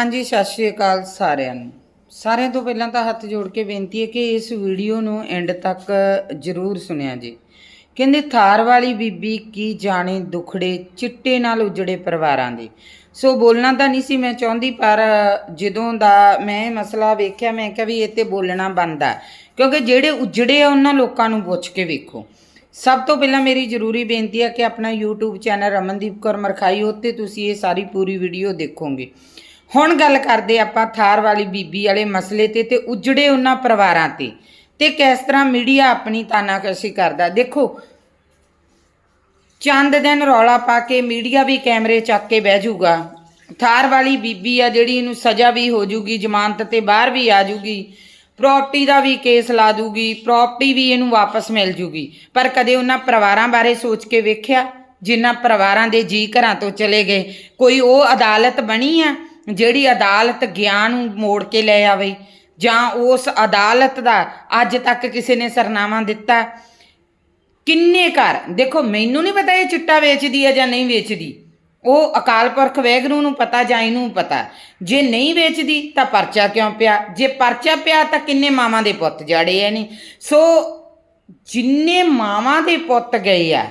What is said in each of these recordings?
ਹਾਂਜੀ, ਸਤਿ ਸ਼੍ਰੀ ਅਕਾਲ ਸਾਰਿਆਂ ਨੂੰ। ਸਾਰਿਆਂ ਤੋਂ ਪਹਿਲਾਂ ਤਾਂ ਹੱਥ ਜੋੜ ਕੇ ਬੇਨਤੀ ਹੈ ਕਿ ਇਸ ਵੀਡੀਓ ਨੂੰ ਐਂਡ ਤੱਕ ਜ਼ਰੂਰ ਸੁਣਿਆ ਜੀ। ਕਹਿੰਦੇ, ਥਾਰ ਵਾਲੀ ਬੀਬੀ ਕੀ ਜਾਣੇ ਦੁਖੜੇ, ਚਿੱਟੇ ਨਾਲ ਉਜੜੇ ਪਰਿਵਾਰਾਂ ਦੇ। ਸੋ ਬੋਲਣਾ ਤਾਂ ਨਹੀਂ ਸੀ ਮੈਂ ਚਾਹੁੰਦੀ, ਪਰ ਜਦੋਂ ਦਾ ਮੈਂ ਇਹ ਮਸਲਾ ਵੇਖਿਆ, ਮੈਂ ਕਿਹਾ ਵੀ ਇਹ ਤੇ ਬੋਲਣਾ ਬਣਦਾ ਕਿਉਂਕਿ ਜਿਹੜੇ ਉਜੜੇ ਆ, ਉਹਨਾਂ ਲੋਕਾਂ ਨੂੰ ਪੁੱਛ ਕੇ ਵੇਖੋ। ਸਭ ਤੋਂ ਪਹਿਲਾਂ ਮੇਰੀ ਜ਼ਰੂਰੀ ਬੇਨਤੀ ਹੈ ਕਿ ਆਪਣਾ YouTube ਚੈਨਲ ਰਮਨਦੀਪ ਕੌਰ ਮਰਖਾਈ ਉੱਤੇ ਤੁਸੀਂ ਇਹ ਸਾਰੀ ਪੂਰੀ ਵੀਡੀਓ ਦੇਖੋਗੇ। ਹੁਣ ਗੱਲ ਕਰਦੇ ਆਪਾਂ ਥਾਰ ਵਾਲੀ ਬੀਬੀ ਵਾਲੇ ਮਸਲੇ ਤੇ ਤੇ ਉਜੜੇ ਉਹਨਾਂ ਪਰਿਵਾਰਾਂ ਤੇ। ਤੇ ਕਿਸ ਤਰ੍ਹਾਂ ਮੀਡੀਆ ਆਪਣੀ ਤਾਨਾਕਸ਼ੀ ਕਰਦਾ? ਦੇਖੋ, ਚੰਦ ਦਿਨ ਰੌਲਾ ਪਾ ਕੇ ਮੀਡੀਆ ਵੀ ਕੈਮਰੇ ਚੱਕ ਕੇ ਬਹਿ ਜਾਊਗਾ। ਥਾਰ ਵਾਲੀ ਬੀਬੀ ਆ ਜਿਹੜੀ ਇਹਨੂੰ ਸਜ਼ਾ ਵੀ ਹੋ ਜੂਗੀ ਜ਼ਮਾਨਤ ਤੇ ਬਾਹਰ ਵੀ ਆ ਜੂਗੀ ਪ੍ਰਾਪਰਟੀ ਦਾ ਵੀ ਕੇਸ ਲਾ ਦੂਗੀ ਪ੍ਰਾਪਰਟੀ ਵੀ ਇਹਨੂੰ ਵਾਪਸ ਮਿਲ ਜੂਗੀ। ਪਰ ਕਦੇ ਉਹਨਾਂ ਪਰਿਵਾਰਾਂ ਬਾਰੇ ਸੋਚ ਕੇ ਵੇਖਿਆ? ਜਿਨ੍ਹਾਂ ਪਰਿਵਾਰਾਂ ਦੇ ਜੀ ਘਰਾਂ ਤੋਂ ਚਲੇ ਗਏ, ਕੋਈ ਉਹ ਅਦਾਲਤ ਬਣੀ ਆ? ਜਿਹੜੀ ਅਦਾਲਤ ਗਿਆਨ ਨੂੰ ਮੋੜ ਕੇ ਲੈ ਆਵੇ, ਜਾਂ ਉਸ ਅਦਾਲਤ ਦਾ ਅੱਜ ਤੱਕ ਕਿਸੇ ਨੇ ਸਰਨਾਮਾ ਦਿੱਤਾ, ਕਿੰਨੇ ਘਰ? ਦੇਖੋ, ਮੈਨੂੰ ਨਹੀਂ ਪਤਾ ਇਹ ਚਿੱਟਾ ਵੇਚਦੀ ਹੈ ਜਾਂ ਨਹੀਂ ਵੇਚਦੀ। ਉਹ ਅਕਾਲ ਪੁਰਖ ਵੈਗਰੂ ਨੂੰ ਪਤਾ ਜਾਂ ਇਹਨੂੰ ਪਤਾ। ਜੇ ਨਹੀਂ ਵੇਚਦੀ ਤਾਂ ਪਰਚਾ ਕਿਉਂ ਪਿਆ? ਜੇ ਪਰਚਾ ਪਿਆ ਤਾਂ ਕਿੰਨੇ ਮਾਵਾਂ ਦੇ ਪੁੱਤ ਜੜੇ ਐ ਨੇ? ਸੋ ਜਿੰਨੇ ਮਾਵਾਂ ਦੇ ਪੁੱਤ ਗਏ ਆ,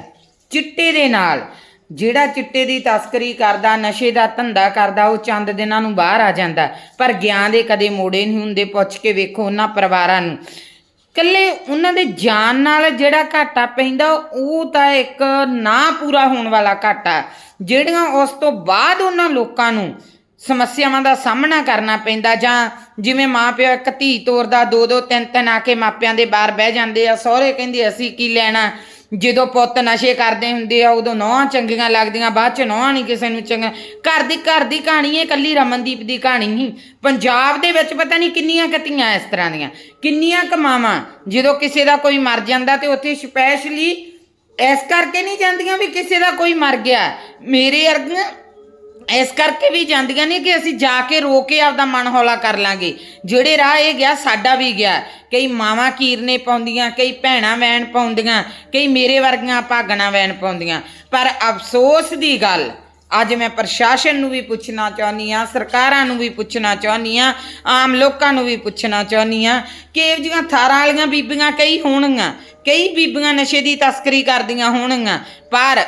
ਚਿੱਟੇ ਦੇ ਨਾਲ ਜਿਹੜਾ ਚਿੱਟੇ ਦੀ ਤਸਕਰੀ ਕਰਦਾ, ਨਸ਼ੇ ਦਾ ਧੰਦਾ ਕਰਦਾ, ਉਹ ਚੰਦ ਦਿਨਾਂ ਨੂੰ ਬਾਹਰ ਆ ਜਾਂਦਾ। ਪਰ ਗਿਆਨ ਦੇ ਕਦੇ ਮੋੜੇ ਨਹੀਂ ਹੁੰਦੇ, ਪੁੱਛ ਕੇ ਵੇਖੋ ਉਹਨਾਂ ਪਰਿਵਾਰਾਂ ਨੂੰ। ਕੱਲੇ ਉਹਨਾਂ ਦੇ ਜਾਨ ਨਾਲ ਜਿਹੜਾ ਘਾਟਾ ਪੈਂਦਾ, ਉਹ ਤਾਂ ਇੱਕ ਨਾ ਪੂਰਾ ਹੋਣ ਵਾਲਾ ਘਾਟਾ। ਜਿਹੜੀਆਂ ਉਸ ਤੋਂ ਬਾਅਦ ਉਹਨਾਂ ਲੋਕਾਂ ਨੂੰ ਸਮੱਸਿਆਵਾਂ ਦਾ ਸਾਹਮਣਾ ਕਰਨਾ ਪੈਂਦਾ, ਜਾਂ ਜਿਵੇਂ ਮਾਂ ਪਿਓ ਇੱਕ ਧੀ ਤੋਰਦਾ ਦੋ ਦੋ ਤਿੰਨ ਤਿੰਨ ਆ ਕੇ ਮਾਪਿਆਂ ਦੇ ਬਾਹਰ ਬਹਿ ਜਾਂਦੇ ਆ, ਸਹੁਰੇ ਕਹਿੰਦੇ, ਅਸੀਂ ਕੀ ਲੈਣਾ? ਜਦੋਂ ਪੁੱਤ ਨਸ਼ੇ ਕਰਦੇ ਹੁੰਦੇ ਆ, ਉਦੋਂ ਨੌਹਾਂ ਚੰਗੀਆਂ ਲੱਗਦੀਆਂ, ਬਾਅਦ ਚ ਨੌਹਾਂ ਨਹੀਂ ਕਿਸੇ ਨੂੰ ਚੰਗਾ ਘਰ ਦੀ ਘਰ ਦੀ ਕਹਾਣੀ ਹੈ ਕੱਲੀ ਰਮਨਦੀਪ ਦੀ ਕਹਾਣੀ ਹੀ। ਪੰਜਾਬ ਦੇ ਵਿੱਚ ਪਤਾ ਨਹੀਂ ਕਿੰਨੀਆਂ ਕਤੀਆਂ ਇਸ ਤਰ੍ਹਾਂ ਦੀਆਂ। ਕਿੰਨੀਆਂ ਕਮਾਵਾਂ, ਜਦੋਂ ਕਿਸੇ ਦਾ ਕੋਈ ਮਰ ਜਾਂਦਾ ਤੇ ਉੱਥੇ ਸਪੈਸ਼ਲੀ ਇਸ ਕਰਕੇ ਨਹੀਂ ਜਾਂਦੀਆਂ ਵੀ ਕਿਸੇ ਦਾ ਕੋਈ ਮਰ ਗਿਆ। ਮੇਰੇ ਅਰਗ ਇਸ ਕਰਕੇ ਵੀ ਜਾਂਦੀਆਂ ਨੇ ਕਿ ਅਸੀਂ ਜਾ ਕੇ ਰੋ ਕੇ ਆਪਦਾ ਮਨ ਹੌਲਾ ਕਰ ਲਾਂਗੇ। ਜਿਹੜੇ ਰਾਹ ਇਹ ਗਿਆ, ਸਾਡਾ ਵੀ ਗਿਆ। ਕਈ ਮਾਵਾਂ ਕੀਰਨੇ ਪਾਉਂਦੀਆਂ, ਕਈ ਭੈਣਾਂ ਵੈਣ ਪਾਉਂਦੀਆਂ, ਕਈ ਮੇਰੇ ਵਰਗੀਆਂ ਭਾਗਣਾ ਵੈਣ ਪਾਉਂਦੀਆਂ। ਪਰ ਅਫਸੋਸ ਦੀ ਗੱਲ, ਅੱਜ ਮੈਂ ਪ੍ਰਸ਼ਾਸਨ ਨੂੰ ਵੀ ਪੁੱਛਣਾ ਚਾਹੁੰਦੀ ਆ ਸਰਕਾਰਾਂ ਨੂੰ ਵੀ ਪੁੱਛਣਾ ਚਾਹੁੰਦੀ ਆ ਆਮ ਲੋਕਾਂ ਨੂੰ ਵੀ ਪੁੱਛਣਾ ਚਾਹੁੰਦੀ ਆ ਕਿ ਇਹ ਜਿਹੀਆਂ ਥਾਰਾਂ ਵਾਲੀਆਂ ਬੀਬੀਆਂ ਕਈ ਹੋਣਗੀਆਂ। ਕਈ ਬੀਬੀਆਂ ਨਸ਼ੇ ਦੀ ਤਸਕਰੀ ਕਰਦੀਆਂ ਹੋਣਗੀਆਂ। ਪਰ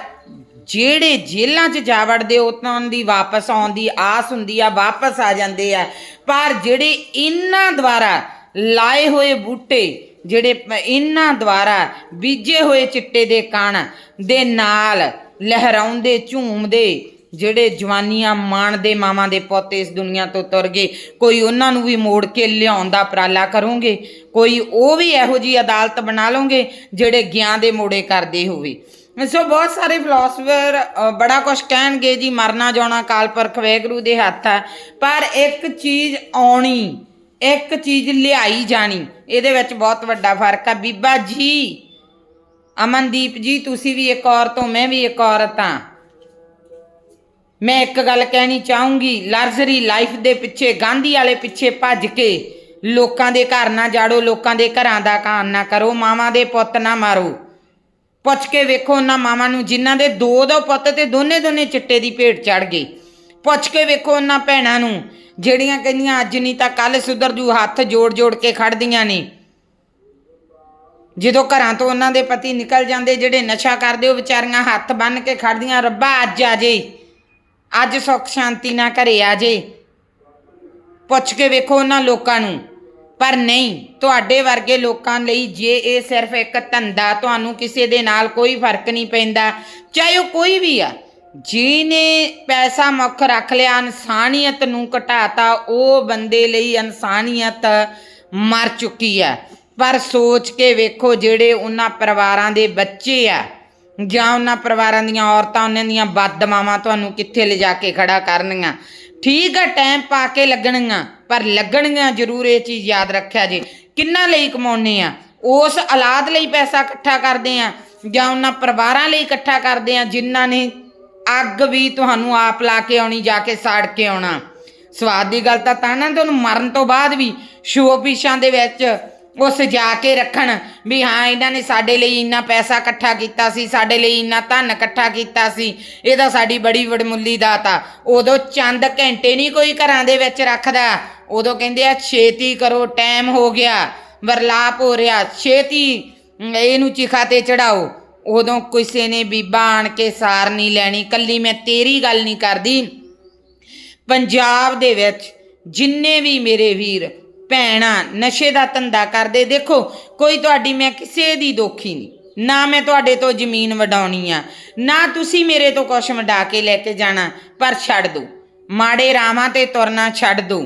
ਜਿਹੜੇ ਜੇਲ੍ਹਾਂ 'ਚ ਜਾ ਵੜਦੇ ਉਹਨਾਂ ਦੀ ਵਾਪਸ ਆਉਣ ਦੀ ਆਸ ਹੁੰਦੀ ਆ, ਵਾਪਸ ਆ ਜਾਂਦੇ ਆ। ਪਰ ਜਿਹੜੇ ਇਹਨਾਂ ਦੁਆਰਾ ਲਾਏ ਹੋਏ ਬੂਟੇ, ਜਿਹੜੇ ਇਹਨਾਂ ਦੁਆਰਾ ਬੀਜੇ ਹੋਏ ਚਿੱਟੇ ਦੇ ਕਣ ਦੇ ਨਾਲ ਲਹਿਰਾਉਂਦੇ, ਝੂਮਦੇ, ਜਿਹੜੇ ਜਵਾਨੀਆਂ ਮਾਣਦੇ ਮਾਵਾਂ ਦੇ ਪੋਤੇ ਇਸ ਦੁਨੀਆ ਤੋਂ ਤੁਰ ਗਏ, ਕੋਈ ਉਹਨਾਂ ਨੂੰ ਵੀ ਮੋੜ ਕੇ ਲਿਆਉਣ ਦਾ ਉਪਰਾਲਾ ਕਰੋਗੇ? ਕੋਈ ਉਹ ਵੀ ਇਹੋ ਜੀ ਅਦਾਲਤ ਬਣਾ ਲਓਗੇ ਜਿਹੜੇ ਗਿਆਨ ਦੇ ਮੋੜੇ ਕਰਦੇ ਹੋਵੇ? ਸੋ ਬਹੁਤ ਸਾਰੇ ਫਿਲਾਸਫਰ ਬੜਾ ਕੁਝ ਕਹਿਣਗੇ ਜੀ, ਮਰਨਾ ਜਾਣਾ ਕਾਲ ਕਾਲਪੁਰਖ ਵੈਗਰੂ ਦੇ ਹੱਥ ਆ, ਪਰ ਇੱਕ ਚੀਜ਼ ਆਉਣੀ, ਇੱਕ ਚੀਜ਼ ਲਿਆਈ ਜਾਣੀ, ਇਹਦੇ ਵਿੱਚ ਬਹੁਤ ਵੱਡਾ ਫ਼ਰਕ ਆ। ਬੀਬਾ ਜੀ, ਅਮਨਦੀਪ ਜੀ, ਤੁਸੀਂ ਵੀ ਇੱਕ ਔਰਤ ਹੋ, ਮੈਂ ਵੀ ਇੱਕ ਔਰਤ ਹਾਂ ਮੈਂ ਇੱਕ ਗੱਲ ਕਹਿਣੀ ਚਾਹੂੰਗੀ, ਲਗਜ਼ਰੀ ਲਾਈਫ ਦੇ ਪਿੱਛੇ, ਗਾਂਧੀ ਵਾਲੇ ਪਿੱਛੇ ਭੱਜ ਕੇ ਲੋਕਾਂ ਦੇ ਘਰ ਨਾ ਜਾੜੋ, ਲੋਕਾਂ ਦੇ ਘਰਾਂ ਦਾ ਕਾਨ ਨਾ ਕਰੋ, ਮਾਵਾਂ ਦੇ ਪੁੱਤ ਨਾ ਮਾਰੋ। ਪੁੱਛ ਕੇ ਵੇਖੋ ਉਹਨਾਂ ਮਾਵਾਂ ਨੂੰ, ਜਿਨ੍ਹਾਂ ਦੇ ਦੋ ਦੋ ਪੁੱਤ ਤੇ ਦੋਨੇ ਦੋਨੇ ਚਿੱਟੇ ਦੀ ਭੇਟ ਚੜ ਗਏ। ਪੁੱਛ ਕੇ ਵੇਖੋ ਉਹਨਾਂ ਭੈਣਾਂ ਨੂੰ, ਜਿਹੜੀਆਂ ਕਹਿੰਦੀਆਂ, ਅੱਜ ਨਹੀਂ ਤਾਂ ਕੱਲ ਸੁਧਰ ਜੂ, ਹੱਥ ਜੋੜ ਜੋੜ ਕੇ ਖੜਦੀਆਂ ਨੇ। ਜਦੋਂ ਘਰਾਂ ਤੋਂ ਉਹਨਾਂ ਦੇ ਪਤੀ ਨਿਕਲ ਜਾਂਦੇ, ਜਿਹੜੇ ਨਸ਼ਾ ਕਰਦੇ, ਉਹ ਵਿਚਾਰੀਆਂ ਹੱਥ ਬੰਨ ਕੇ ਖੜਦੀਆਂ ਰੱਬਾ, ਅੱਜ ਆ ਜੇ। ਅੱਜ ਸੁੱਖ ਸ਼ਾਂਤੀ ਨਾ ਘਰੇ ਆ ਜੇ। ਪੁੱਛ ਕੇ ਵੇਖੋ ਉਹਨਾਂ ਲੋਕਾਂ ਨੂੰ ਪਰ ਨਹੀਂ, ਤੁਹਾਡੇ ਵਰਗੇ ਲੋਕਾਂ ਲਈ ਜੇ ਇਹ ਸਿਰਫ ਇੱਕ ਧੰਦਾ, ਤੁਹਾਨੂੰ ਕਿਸੇ ਦੇ ਨਾਲ ਕੋਈ ਫ਼ਰਕ ਨਹੀਂ ਪੈਂਦਾ, ਚਾਹੇ ਉਹ ਕੋਈ ਵੀ ਆ। ਜਿਹਨੇ ਪੈਸਾ ਮੁੱਖ ਰੱਖ ਲਿਆ, ਇਨਸਾਨੀਅਤ ਨੂੰ ਘਟਾਤਾ, ਉਹ ਬੰਦੇ ਲਈ ਇਨਸਾਨੀਅਤ ਮਰ ਚੁੱਕੀ ਆ। ਪਰ ਸੋਚ ਕੇ ਵੇਖੋ ਜਿਹੜੇ ਉਹਨਾਂ ਪਰਿਵਾਰਾਂ ਦੇ ਬੱਚੇ ਆ, ਜਾਂ ਉਹਨਾਂ ਪਰਿਵਾਰਾਂ ਦੀਆਂ ਔਰਤਾਂ, ਉਹਨਾਂ ਦੀਆਂ ਬਦਮਾਵਾਂ ਤੁਹਾਨੂੰ ਕਿੱਥੇ ਲਿਜਾ ਕੇ ਖੜਾ ਕਰਨਗੀਆਂ। ਠੀਕ ਆ ਟਾਈਮ ਪਾ ਕੇ ਲੱਗਣਗੀਆਂ ਪਰ ਲੱਗਣਗੀਆਂ ਜ਼ਰੂਰ ਇਹ ਚੀਜ਼ ਯਾਦ ਰੱਖਿਆ ਜੇ। ਕਿੰਨਾ ਲਈ ਕਮਾਉਨੇ ਆ? ਉਸ ਔਲਾਦ ਲਈ ਪੈਸਾ ਇਕੱਠਾ ਕਰਦੇ ਆ, ਜਾਂ ਉਹਨਾਂ ਪਰਿਵਾਰਾਂ ਲਈ ਇਕੱਠਾ ਕਰਦੇ ਆ, ਜਿਨ੍ਹਾਂ ਨੇ ਅੱਗ ਵੀ ਤੁਹਾਨੂੰ ਆਪ ਲਾ ਕੇ ਆਉਣੀ, ਜਾ ਕੇ ਸਾੜ ਕੇ ਆਉਣਾ? ਸਵਾਦ ਦੀ ਗੱਲ ਤਾਂ ਤਾਂ ਨਾ, ਤੁਹਾਨੂੰ ਮਰਨ ਤੋਂ ਬਾਅਦ ਵੀ ਸ਼ੋਪੀਸ਼ਾਂ ਦੇ ਵਿੱਚ ਉਹ ਸਜਾ ਕੇ ਰੱਖਣ ਵੀ ਹਾਂ, ਇਹਨਾਂ ਨੇ ਸਾਡੇ ਲਈ ਇੰਨਾ ਪੈਸਾ ਇਕੱਠਾ ਕੀਤਾ ਸੀ, ਸਾਡੇ ਲਈ ਇੰਨਾ ਧਨ ਇਕੱਠਾ ਕੀਤਾ ਸੀ, ਇਹ ਤਾਂ ਸਾਡੀ ਬੜੀ ਵਡਮੁੱਲੀ ਦਾਤ ਆ। ਉਦੋਂ ਚੰਦ ਘੰਟੇ ਨਹੀਂ ਕੋਈ ਘਰਾਂ ਦੇ ਵਿੱਚ ਰੱਖਦਾ। ਉਦੋਂ ਕਹਿੰਦੇ ਆ, ਛੇਤੀ ਕਰੋ, ਟਾਈਮ ਹੋ ਗਿਆ, ਵਰਲਾਪ ਹੋ ਰਿਹਾ, ਛੇਤੀ ਇਹਨੂੰ ਚਿਖਾ ਤੇ ਚੜਾਓ। ਉਦੋਂ ਕਿਸੇ ਨੇ ਬੀਬਾ ਆਣ ਕੇ ਸਾਰ ਨਹੀਂ ਲੈਣੀ, ਕੱਲੀ ਮੈਂ ਤੇਰੀ ਗੱਲ ਨਹੀਂ ਕਰਦੀ। ਪੰਜਾਬ ਦੇ ਵਿੱਚ ਜਿੰਨੇ ਵੀ ਮੇਰੇ ਵੀਰ ਭੈਣਾਂ, ਨਸ਼ੇ ਦਾ ਧੰਦਾ ਕਰਦੇ, ਦੇਖੋ, ਕੋਈ ਤੁਹਾਡੀ ਮੈਂ ਕਿਸੇ ਦੀ ਦੋਖੀ ਨਹੀਂ। ਨਾ ਮੈਂ ਤੁਹਾਡੇ ਤੋਂ ਜ਼ਮੀਨ ਵਡਾਉਣੀ ਆ, ਨਾ ਤੁਸੀਂ ਮੇਰੇ ਤੋਂ ਕੁਛ ਵਡਾ ਕੇ ਲੈ ਕੇ ਜਾਣਾ, ਪਰ ਛੱਡ ਦੋ। ਮਾੜੇ ਰਾਵਾਂ ਤੇ ਤੁਰਨਾ ਛੱਡ ਦੋ।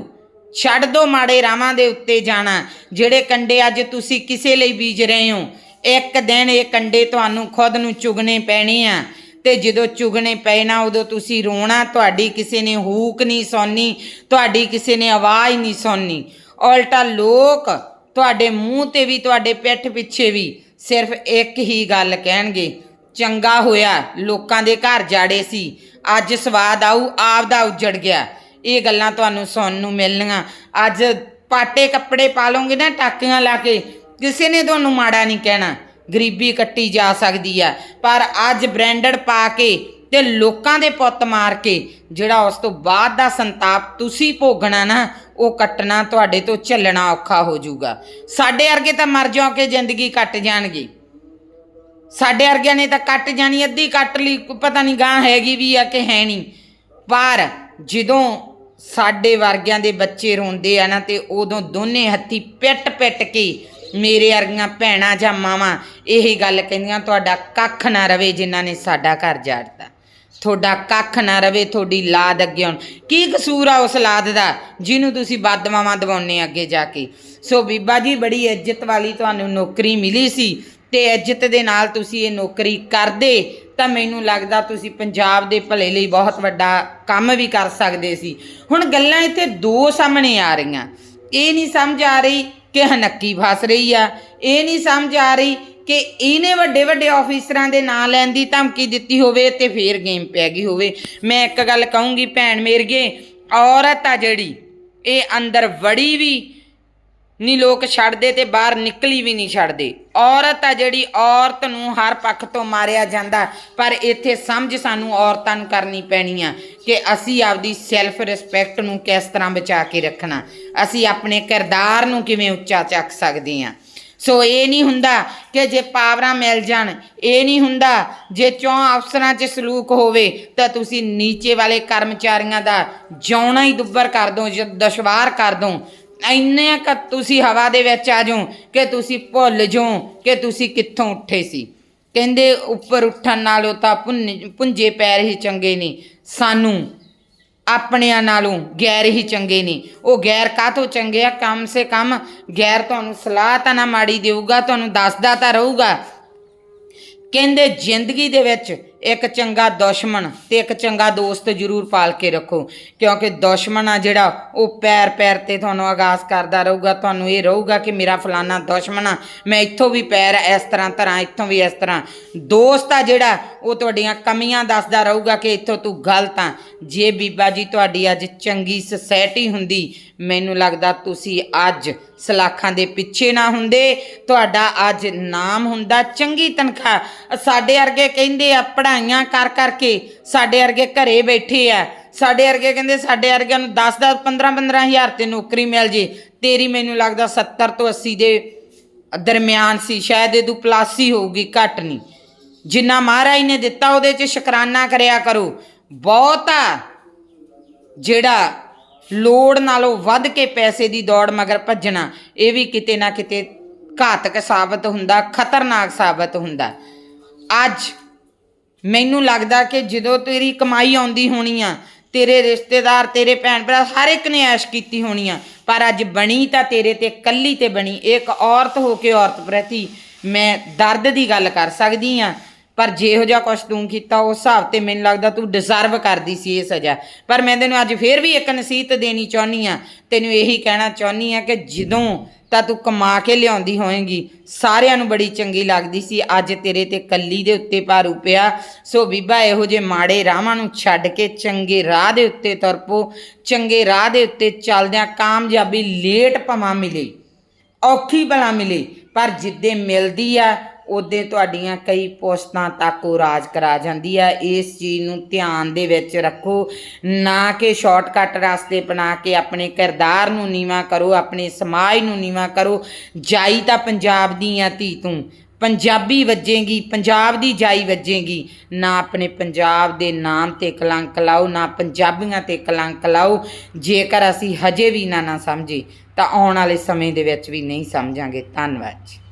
ਛੱਡ ਦੋ ਮਾੜੇ ਰਾਵਾਂ ਦੇ ਉੱਤੇ ਜਾਣਾ, ਜਿਹੜੇ ਕੰਡੇ ਅੱਜ ਤੁਸੀਂ ਕਿਸੇ ਲਈ ਬੀਜ ਰਹੇ ਹੋ। ਇੱਕ ਦਿਨ ਇਹ ਕੰਡੇ ਤੁਹਾਨੂੰ ਖੁਦ ਨੂੰ ਚੁਗਣੇ ਪੈਣੇ ਆ, ਤੇ ਜਦੋਂ ਚੁਗਣੇ ਪਏ ਨਾ ਉਦੋਂ ਤੁਸੀਂ ਰੋਣਾ, ਤੁਹਾਡੀ ਕਿਸੇ ਨੇ ਹੂਕ ਨਹੀਂ ਸੌਣੀ ਤੁਹਾਡੀ ਕਿਸੇ ਨੇ ਆਵਾਜ਼ ਨਹੀਂ ਸੁਣਨੀ। ਉਲਟਾ ਲੋਕ ਤੁਹਾਡੇ ਮੂੰਹ ਤੇ ਵੀ, ਤੁਹਾਡੇ ਪਿੱਠ ਪਿੱਛੇ ਵੀ ਸਿਰਫ ਇੱਕ ਹੀ ਗੱਲ ਕਹਿਣਗੇ, ਚੰਗਾ ਹੋਇਆ ਲੋਕਾਂ ਦੇ ਘਰ ਜਾੜੇ ਸੀ, ਅੱਜ ਸਵਾਦ ਆਊ, ਆਪ ਦਾ ਉੱਜੜ ਗਿਆ। ਇਹ ਗੱਲਾਂ ਤੁਹਾਨੂੰ ਸੁਣਨ ਨੂੰ ਮਿਲਣੀਆਂ। ਅੱਜ ਪਾਟੇ ਕੱਪੜੇ ਪਾ ਲਓਗੇ ਨਾ, ਟਾਕੀਆਂ ਲਾ ਕੇ, ਕਿਸੇ ਨੇ ਤੁਹਾਨੂੰ ਮਾੜਾ ਨਹੀਂ ਕਹਿਣਾ, ਗਰੀਬੀ ਕੱਟੀ ਜਾ ਸਕਦੀ ਆ। ਪਰ ਅੱਜ ਬ੍ਰਾਂਡਡ ਪਾ ਕੇ ਤੇ ਲੋਕਾਂ ਦੇ ਪੁੱਤ ਮਾਰ ਕੇ ਜਿਹੜਾ ਉਸ ਤੋਂ ਬਾਅਦ ਦਾ ਸੰਤਾਪ ਤੁਸੀਂ ਭੋਗਣਾ ਨਾ, ਉਹ ਕੱਟਣਾ ਤੁਹਾਡੇ ਤੋਂ ਝੱਲਣਾ ਔਖਾ ਹੋ ਜਾਊਗਾ। ਸਾਡੇ ਵਰਗੇ ਤਾਂ ਮਰ ਜਾਓ ਕਿ ਜ਼ਿੰਦਗੀ ਕੱਟ ਜਾਣਗੇ। ਸਾਡੇ ਵਰਗਿਆਂ ਨੇ ਤਾਂ ਕੱਟ ਜਾਣੀ, ਅੱਧੀ ਕੱਟ ਲਈ ਪਤਾ ਨਹੀਂ ਗਾਂ ਹੈਗੀ ਵੀ ਆ ਕਿ ਹੈ ਨਹੀਂ। ਪਰ ਜਦੋਂ ਸਾਡੇ ਵਰਗਿਆਂ ਦੇ ਬੱਚੇ ਰੋਂਦੇ ਆ ਨਾ, ਤੇ ਉਦੋਂ ਦੋਨੇ ਹੱਥੀ ਪਿੱਟ ਪਿੱਟ ਕੇ ਮੇਰੇ ਵਰਗੀਆਂ ਭੈਣਾਂ ਜਾਂ ਮਾਵਾਂ ਇਹੀ ਗੱਲ ਕਹਿੰਦੀਆਂ, ਤੁਹਾਡਾ ਕੱਖ ਨਾ ਰਵੇ ਜਿਨ੍ਹਾਂ ਨੇ ਸਾਡਾ ਘਰ ਜਾੜਤਾ। ਤੁਹਾਡਾ ਕੱਖ ਨਾ ਰਵੇ, ਤੁਹਾਡੀ ਲਾਦ ਅੱਗੇ ਹੁਣ ਕੀ ਕਸੂਰ ਆ ਉਸ ਲਾਦ ਦਾ? ਜਿਹਨੂੰ ਤੁਸੀਂ ਬਦਮਾਵਾਂ ਦਵਾਉਣੇ ਅੱਗੇ ਜਾ ਕੇ। ਸੋ ਬੀਬਾ ਜੀ, ਬੜੀ ਇੱਜ਼ਤ ਵਾਲੀ ਤੁਹਾਨੂੰ ਨੌਕਰੀ ਮਿਲੀ ਸੀ ਤੇ ਇੱਜ਼ਤ ਦੇ ਨਾਲ ਤੁਸੀਂ ਇਹ ਨੌਕਰੀ ਕਰਦੇ, ਤਾਂ ਮੈਨੂੰ ਲੱਗਦਾ ਤੁਸੀਂ ਪੰਜਾਬ ਦੇ ਭਲੇ ਲਈ ਬਹੁਤ ਵੱਡਾ ਕੰਮ ਵੀ ਕਰ ਸਕਦੇ ਸੀ। ਹੁਣ ਗੱਲਾਂ ਇੱਥੇ ਦੋ ਸਾਹਮਣੇ ਆ ਰਹੀਆਂ। ਇਹ ਨਹੀਂ ਸਮਝ ਆ ਰਹੀ ਕਿ ਹਨੱਕੀ ਫਸ ਰਹੀ ਆ। ਇਹ ਨਹੀਂ ਸਮਝ ਆ ਰਹੀ ਕਿ ਇਹਨੇ ਵੱਡੇ ਵੱਡੇ ਆਫੀਸਰਾਂ ਦੇ ਨਾਂ ਲੈਣ ਦੀ ਧਮਕੀ ਦਿੱਤੀ ਹੋਵੇ ਤੇ ਫੇਰ ਗੇਮ ਪੈ ਗਈ ਹੋਵੇ। ਮੈਂ ਇੱਕ ਗੱਲ ਕਹੂੰਗੀ ਭੈਣ ਮੇਰਗੇ ਔਰਤ ਆ ਜਿਹੜੀ, ਇਹ ਅੰਦਰ ਵੜੀ ਵੀ ਨਹੀਂ ਲੋਕ ਛੱਡਦੇ ਤੇ ਬਾਹਰ ਨਿਕਲੀ ਵੀ ਨਹੀਂ ਛੱਡਦੇ। ਔਰਤ ਆ ਜਿਹੜੀ, ਔਰਤ ਨੂੰ ਹਰ ਪੱਖ ਤੋਂ ਮਾਰਿਆ ਜਾਂਦਾ, ਪਰ ਇੱਥੇ ਸਮਝ ਸਾਨੂੰ ਔਰਤਾਂ ਨੂੰ ਕਰਨੀ ਪੈਣੀ ਆ ਕਿ ਅਸੀਂ ਆਪਦੀ ਸੈਲਫ ਰਿਸਪੈਕਟ ਨੂੰ ਕਿਸ ਤਰ੍ਹਾਂ ਬਚਾ ਕੇ ਰੱਖਣਾ। ਅਸੀਂ ਆਪਣੇ ਕਿਰਦਾਰ ਨੂੰ ਕਿਵੇਂ ਉੱਚਾ ਚੱਕ ਸਕਦੇ ਆ। ਸੋ ਇਹ ਨਹੀਂ ਹੁੰਦਾ ਕਿ ਜੇ ਪਾਵਰਾਂ ਮਿਲ ਜਾਣ, ਇਹ ਨਹੀਂ ਹੁੰਦਾ। ਜੇ ਚੌਂ ਅਫਸਰਾਂ 'ਚ ਸਲੂਕ ਹੋਵੇ, ਤਾਂ ਤੁਸੀਂ ਨੀਚੇ ਵਾਲੇ ਕਰਮਚਾਰੀਆਂ ਦਾ ਜਿਉਣਾ ਹੀ ਦੁੱਬਰ ਕਰ ਦੋ, ਜਾਂ, ਦੁਸ਼ਵਾਰ ਕਰ ਦੋ। ਇੰਨੇ ਕ ਤੁਸੀਂ ਹਵਾ ਦੇ ਵਿੱਚ ਆ ਜਾਓ ਕਿ ਤੁਸੀਂ ਭੁੱਲ ਜਾਓ ਕਿ ਤੁਸੀਂ ਕਿੱਥੋਂ ਉੱਠੇ ਸੀ। ਕਹਿੰਦੇ, ਉੱਪਰ ਉੱਠਣ ਨਾਲੋਂ ਤਾਂ ਪੁੰਨ- ਪੁੰਜੇ ਪੈਰ ਹੀ ਚੰਗੇ ਨੇ। ਸਾਨੂੰ ਆਪਣਿਆਂ ਨਾਲੋਂ ਗੈਰ ਹੀ ਚੰਗੇ ਨੇ। ਉਹ ਗੈਰ ਕਾਹਤੋਂ ਚੰਗੇ ਆ? ਕਮ ਸੇ ਕਮ ਗੈਰ ਤੁਹਾਨੂੰ ਸਲਾਹ ਤਾਂ ਨਾ ਮਾੜੀ ਦੇਊਗਾ, ਤੁਹਾਨੂੰ ਦੱਸਦਾ ਤਾਂ ਰਹੂਗਾ। ਕਹਿੰਦੇ ਜ਼ਿੰਦਗੀ ਦੇ ਵਿੱਚ ਇੱਕ ਚੰਗਾ ਦੁਸ਼ਮਣ ਤੇ ਇੱਕ ਚੰਗਾ ਦੋਸਤ ਜ਼ਰੂਰ ਪਾਲ ਕੇ ਰੱਖੋ, ਕਿਉਂਕਿ ਦੁਸ਼ਮਣ ਆ ਜਿਹੜਾ ਉਹ ਪੈਰ ਪੈਰ ਤੇ ਤੁਹਾਨੂੰ ਆਗਾਜ਼ ਕਰਦਾ ਰਹੂਗਾ, ਤੁਹਾਨੂੰ ਇਹ ਰਹੂਗਾ ਕਿ ਮੇਰਾ ਫਲਾਨਾ ਦੁਸ਼ਮਣ ਆ, ਮੈਂ ਇੱਥੋਂ ਵੀ ਪੈਰ ਇਸ ਤਰ੍ਹਾਂ ਧਰਾਂ, ਇੱਥੋਂ ਵੀ ਇਸ ਤਰ੍ਹਾਂ। ਦੋਸਤ ਆ ਜਿਹੜਾ, ਉਹ ਤੁਹਾਡੀਆਂ ਕਮੀਆਂ ਦੱਸਦਾ ਰਹੂਗਾ ਕਿ ਇੱਥੋਂ ਤੂੰ ਗਲਤ ਆ। ਜੇ ਬੀਬਾ ਜੀ, ਤੁਹਾਡੀ ਅੱਜ ਚੰਗੀ ਸੁਸਾਇਟੀ ਹੁੰਦੀ ਮੈਨੂੰ ਲੱਗਦਾ ਤੁਸੀਂ ਅੱਜ ਸਲਾਖਾਂ ਦੇ ਪਿੱਛੇ ਨਾ ਹੁੰਦੇ। ਤੁਹਾਡਾ ਅੱਜ ਨਾਮ ਹੁੰਦਾ ਚੰਗੀ ਤਨਖਾਹ। ਸਾਡੇ ਵਰਗੇ ਕਹਿੰਦੇ ਆ, ਪੜ੍ਹਾਈਆਂ ਕਰ ਕਰਕੇ ਸਾਡੇ ਵਰਗੇ ਘਰੇ ਬੈਠੇ ਆ। ਸਾਡੇ ਵਰਗੇ ਕਹਿੰਦੇ ਸਾਡੇ ਵਰਗਿਆਂ ਨੂੰ 10 10 15 15 ਹਜ਼ਾਰ ਤੇ ਨੌਕਰੀ ਮਿਲ ਜੇ। ਤੇਰੀ ਮੈਨੂੰ ਲੱਗਦਾ 70 ਤੋਂ 80 ਦੇ ਦਰਮਿਆਨ ਸੀ, ਸ਼ਾਇਦ ਇਹ ਦੂ ਪਲੱਸ ਹੀ ਹੋਊਗੀ, ਘੱਟ ਨਹੀਂ। ਜਿੰਨਾ ਮਹਾਰਾਜ ਨੇ ਦਿੱਤਾ, ਉਹਦੇ 'ਚ ਸ਼ੁਕਰਾਨਾ ਕਰਿਆ ਕਰੋ। ਬਹੁਤਾ ਜਿਹੜਾ ਲੋੜ ਨਾਲੋਂ ਵੱਧ ਕੇ ਪੈਸੇ ਦੀ ਦੌੜ ਮਗਰ ਭੱਜਣਾ, ਇਹ ਵੀ ਕਿਤੇ ਨਾ ਕਿਤੇ ਘਾਤਕ ਸਾਬਤ ਹੁੰਦਾ, ਖਤਰਨਾਕ ਸਾਬਤ ਹੁੰਦਾ। ਅੱਜ ਮੈਨੂੰ ਲੱਗਦਾ ਕਿ ਜਦੋਂ ਤੇਰੀ ਕਮਾਈ ਆਉਂਦੀ ਹੋਣੀ ਆ, ਤੇਰੇ ਰਿਸ਼ਤੇਦਾਰ, ਤੇਰੇ ਭੈਣ ਭਰਾ ਹਰ ਇੱਕ ਨੇ ਐਸ਼ ਕੀਤੀ ਹੋਣੀ ਆ, ਪਰ ਅੱਜ ਬਣੀ ਤਾਂ ਤੇਰੇ ਤੇ ਕੱਲੀ ਤੇ ਬਣੀ, ਇੱਕ ਔਰਤ ਹੋ ਕੇ ਔਰਤ ਪ੍ਰਤੀ ਮੈਂ ਦਰਦ ਦੀ ਗੱਲ ਕਰ ਸਕਦੀ ਆ ਪਰ ਜਿਹੋ ਜਿਹਾ ਕੁਛ ਤੂੰ ਕੀਤਾ, ਉਸ ਹਿਸਾਬ ਤੇ ਮੈਨੂੰ ਲੱਗਦਾ ਤੂੰ ਡਿਜ਼ਰਵ ਕਰਦੀ ਸੀ ਇਹ ਸਜ਼ਾ। ਪਰ ਮੈਂ ਤੈਨੂੰ ਅੱਜ ਫੇਰ ਵੀ ਇੱਕ ਨਸੀਹਤ ਦੇਣੀ ਚਾਹੁੰਨੀ ਆ ਤੈਨੂੰ ਇਹੀ ਕਹਿਣਾ ਚਾਹੁੰਨੀ ਆ ਕਿ ਜਦੋਂ ਤਾਂ ਤੂੰ ਕਮਾ ਕੇ ਲਿਆਉਂਦੀ ਹੋਏਗੀ, ਸਾਰਿਆਂ ਨੂੰ ਬੜੀ ਚੰਗੀ ਲੱਗਦੀ ਸੀ। ਅੱਜ ਤੇਰੇ ਤੇ ਕੱਲੀ ਦੇ ਉੱਤੇ ਭਾਰੂ ਪਿਆ। ਸੋ ਬੀਬਾ, ਇਹੋ ਜੇ ਮਾੜੇ ਰਾਹਾਂ ਨੂੰ ਛੱਡ ਕੇ ਚੰਗੇ ਰਾਹ ਦੇ ਉੱਤੇ ਤੁਰ ਪੋ ਚੰਗੇ ਰਾਹ ਦੇ ਉੱਤੇ ਚੱਲਦਿਆਂ ਕਾਮਯਾਬੀ ਲੇਟ ਭਮਾ ਮਿਲੇ, ਔਖੀ ਭਲਾ ਮਿਲੇ। ਪਰ ਜਿੱਦੇ ਮਿਲਦੀ ਆ ਉਹਦੇ ਤੁਹਾਡੀਆਂ ਕਈ ਪੋਸਟਾਂ ਤੱਕ ਉਹ ਰਾਜ ਕਰਾ ਜਾਂਦੀ ਆ। ਇਸ ਚੀਜ਼ ਨੂੰ ਧਿਆਨ ਦੇ ਵਿੱਚ ਰੱਖੋ। ਨਾ ਕਿ ਸ਼ਾਰਟਕਟ ਰਸਤੇ ਬਣਾ ਕੇ ਆਪਣੇ ਕਿਰਦਾਰ ਨੂੰ ਨੀਵਾ ਕਰੋ, ਆਪਣੇ ਸਮਾਜ ਨੂੰ ਨੀਵਾ ਕਰੋ। ਜਾਈ ਤਾਂ ਪੰਜਾਬ ਦੀ ਆ ਧੀ ਤੂੰ। ਪੰਜਾਬੀ ਵੱਜੇਗੀ, ਪੰਜਾਬ ਦੀ ਜਾਈ ਵੱਜੇਗੀ। ਨਾ ਆਪਣੇ ਪੰਜਾਬ ਦੇ ਨਾਮ ਤੇ ਕਲੰਕ ਲਾਓ, ਨਾ ਪੰਜਾਬੀਆਂ ਤੇ ਕਲੰਕ ਲਾਓ। ਜੇਕਰ ਅਸੀਂ ਹਜੇ ਵੀ ਨਾ ਨਾ ਸਮਝੇ, ਤਾਂ ਆਉਣ ਵਾਲੇ ਸਮੇਂ ਦੇ ਵਿੱਚ ਵੀ ਨਹੀਂ ਸਮਝਾਂਗੇ। ਧੰਨਵਾਦ ਜੀ।